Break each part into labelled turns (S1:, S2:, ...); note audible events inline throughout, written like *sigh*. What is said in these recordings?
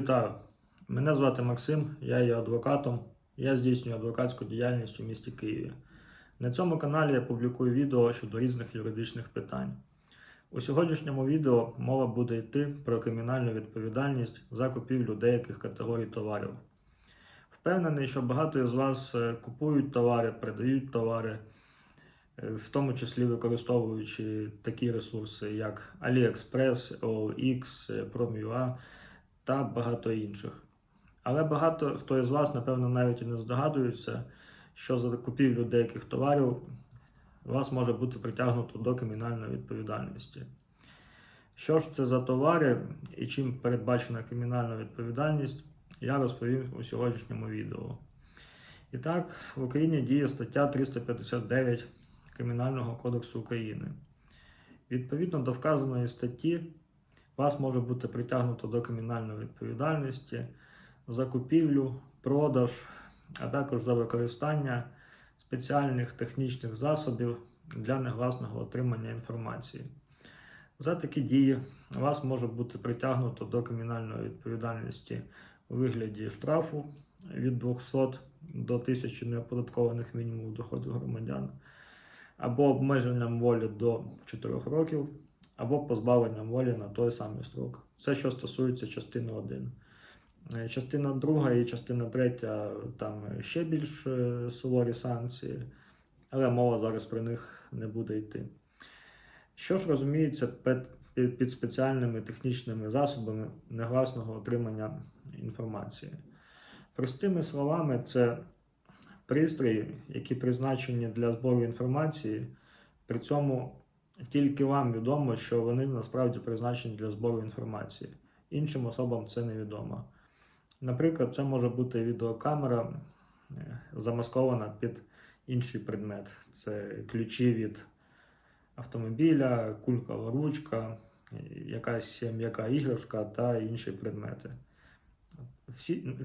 S1: вітаю! Мене звати Максим, я є адвокатом. Я здійснюю адвокатську діяльність у місті Києві. На цьому каналі я публікую відео щодо різних юридичних питань. У сьогоднішньому відео мова буде йти про кримінальну відповідальність за купівлю деяких категорій товарів. Впевнений, що багато із вас е, купують товари, продають товари, е, в тому числі використовуючи такі ресурси, як AliExpress, OLX, Prom.ua та багато інших. Але багато хто із вас, напевно, навіть і не здогадується, що за купівлю деяких товарів вас може бути притягнуто до кримінальної відповідальності. Що ж це за товари і чим передбачена кримінальна відповідальність, я розповім у сьогоднішньому відео. І так, в Україні діє стаття 359 Кримінального кодексу України. Відповідно до вказаної статті, вас може бути притягнуто до кримінальної відповідальності за купівлю, продаж, а також за використання спеціальних технічних засобів для негласного отримання інформації. За такі дії вас може бути притягнуто до кримінальної відповідальності у вигляді штрафу від 200 до 1000 неоподаткованих мінімумів доходів громадян, або обмеженням волі до 4 років, або позбавленням волі на той самий строк. Це що стосується частини 1. Е, Частина 2 і частина 3 там ще більш е, суворі санкції, але мова зараз про них не буде йти. Що ж розуміється під спеціальними технічними засобами негласного отримання інформації? Простими словами, це пристрої, які призначені для збору інформації, при цьому тільки вам відомо, що вони насправді призначені для збору інформації. Іншим особам це невідомо. Наприклад, це може бути відеокамера е, замаскована під інший предмет. Це ключі від автомобіля, кулькова ручка, е, якась м'яка іграшка та інші предмети. Всі,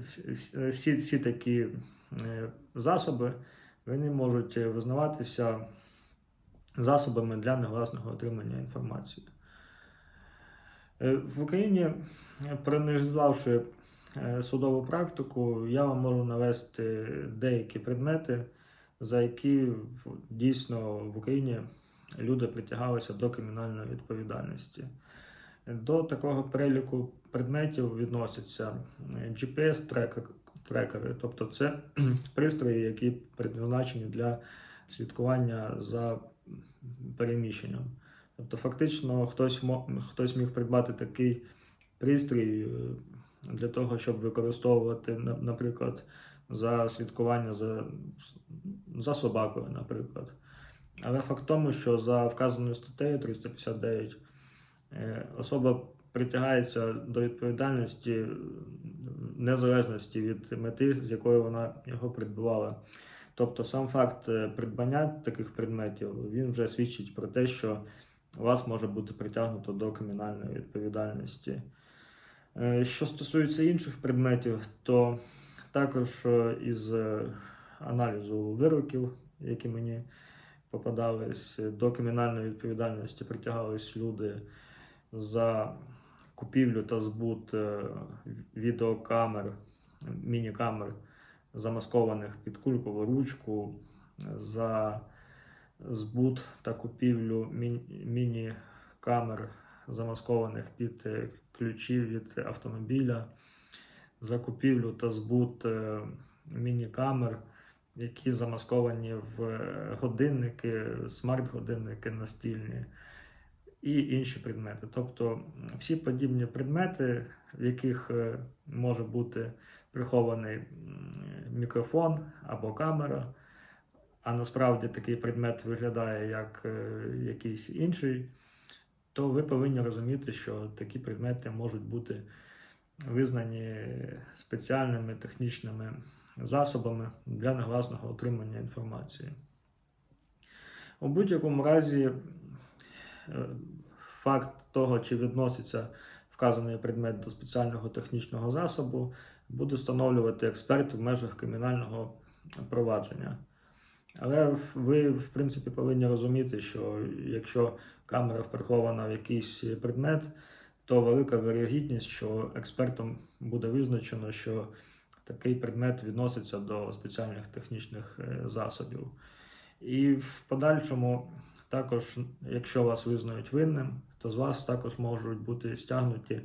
S1: всі, всі, такі е, засоби вони можуть визнаватися засобами для негласного отримання інформації. Е, В Україні, проаналізувавши е, судову практику, я вам можу навести деякі предмети, за які дійсно в Україні люди притягалися до кримінальної відповідальності. До такого переліку предметів відносяться е, GPS-трекери, тобто це *clears throat* пристрої, які призначені для слідкування за переміщенням. Тобто, фактично, хтось, хтось міг придбати такий пристрій е, для того, щоб використовувати, наприклад, за слідкування за, за собакою, наприклад. Але факт в тому, що за вказаною статтею 359 е, особа притягається до відповідальності незалежності від мети, з якою вона його придбувала. Тобто сам факт е, придбання таких предметів він вже свідчить про те, що вас може бути притягнуто до кримінальної відповідальності. Е, Що стосується інших предметів, то також е, із аналізу вироків, які мені попадались, до кримінальної відповідальності притягались люди за купівлю та збут відеокамер, міні-камер, замаскованих під кулькову ручку, за збут та купівлю міні-камер, замаскованих під е, ключі від автомобіля, за купівлю та збут е, міні-камер, які замасковані в е, годинники, смарт-годинники настільні і інші предмети. Тобто всі подібні предмети, в яких е, може бути прихований мікрофон або камера, а насправді такий предмет виглядає як е, якийсь інший, то ви повинні розуміти, що такі предмети можуть бути визнані спеціальними технічними засобами для негласного отримання інформації. У будь-якому разі, е, факт того, чи відноситься вказаний предмет до спеціального технічного засобу, буде встановлювати експерт в межах кримінального провадження. Але ви, в принципі, повинні розуміти, що якщо камера прихована в якийсь предмет, то велика вирогідність, що експертом буде визначено, що такий предмет відноситься до спеціальних технічних е, засобів. І в подальшому, також, якщо вас визнають винним, то з вас також можуть бути стягнуті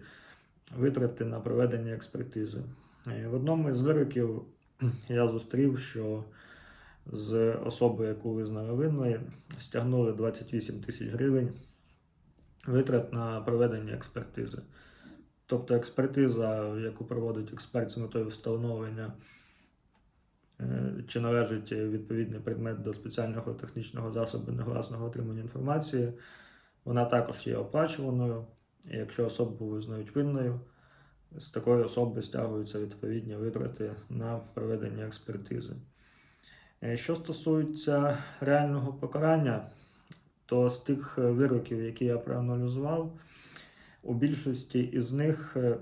S1: витрати на проведення експертизи. Е, В одному із вироків *clears throat* я зустрів, що з особи, яку визнали винною, стягнули 28 тисяч гривень витрат на проведення експертизи. Тобто експертиза, яку проводить експерт з метою встановлення, е, чи належить відповідний предмет до спеціального технічного засобу негласного отримання інформації, вона також є оплачуваною. І якщо особу визнають винною, з такої особи стягуються відповідні витрати на проведення експертизи. Е, Що стосується реального покарання, то з тих е, вироків, які я проаналізував, у більшості із них, е,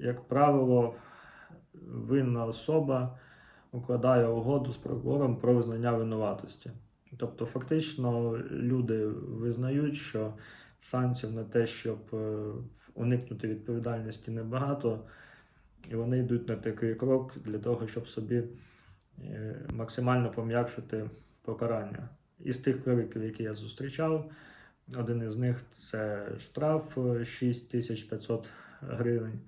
S1: як правило, винна особа укладає угоду з прокурором про визнання винуватості. Тобто, фактично, люди визнають, що шансів на те, щоб уникнути відповідальності небагато, і вони йдуть на такий крок для того, щоб собі е, максимально пом'якшити покарання. Із тих вироків, які я зустрічав, один із них це штраф е, 6500 гривень,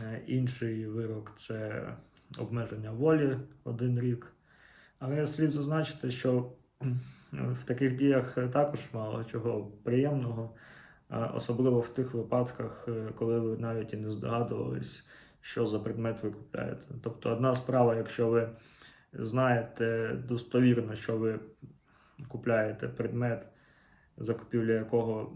S1: Е, інший вирок це обмеження волі один рік. Але слід зазначити, що в таких діях також мало чого приємного, особливо в тих випадках, е, коли ви навіть і не здогадувались, що за предмет ви купляєте. Тобто, одна справа, якщо ви знаєте достовірно, що ви купляєте предмет, закупівля якого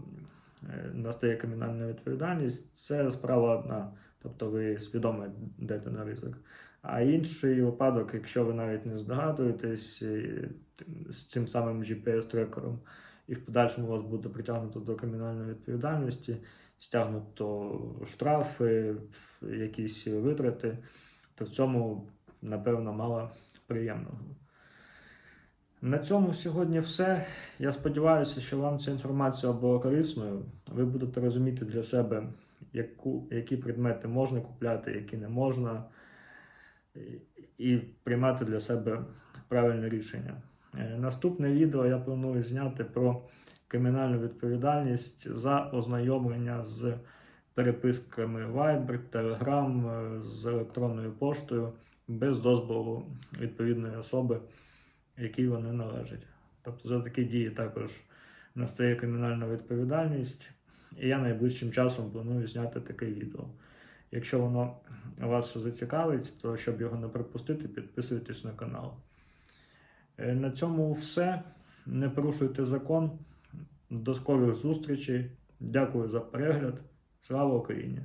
S1: е, настає кримінальна відповідальність, це справа одна. Тобто ви свідомо йдете на ризик. А інший випадок, якщо ви навіть не здогадуєтесь е, з цим самим GPS-трекером, і в подальшому вас буде притягнуто до кримінальної відповідальності, стягнуто штрафи, якісь витрати, то в цьому, напевно, мало приємного. На цьому сьогодні все. Я сподіваюся, що вам ця інформація була корисною. Ви будете розуміти для себе, яку, які предмети можна купляти, які не можна, і- приймати для себе правильне рішення. Е, Наступне відео я планую зняти про кримінальну відповідальність за ознайомлення з переписками Viber, Telegram, е, з електронною поштою без дозволу відповідної особи, якій вони належать. Тобто за такі дії також настає кримінальна відповідальність, і я найближчим часом планую зняти таке відео. Якщо воно вас зацікавить, то щоб його не пропустити, підписуйтесь на канал. Е, На цьому все. Не порушуйте закон. До скорих зустрічей. Дякую за перегляд. Слава Україні!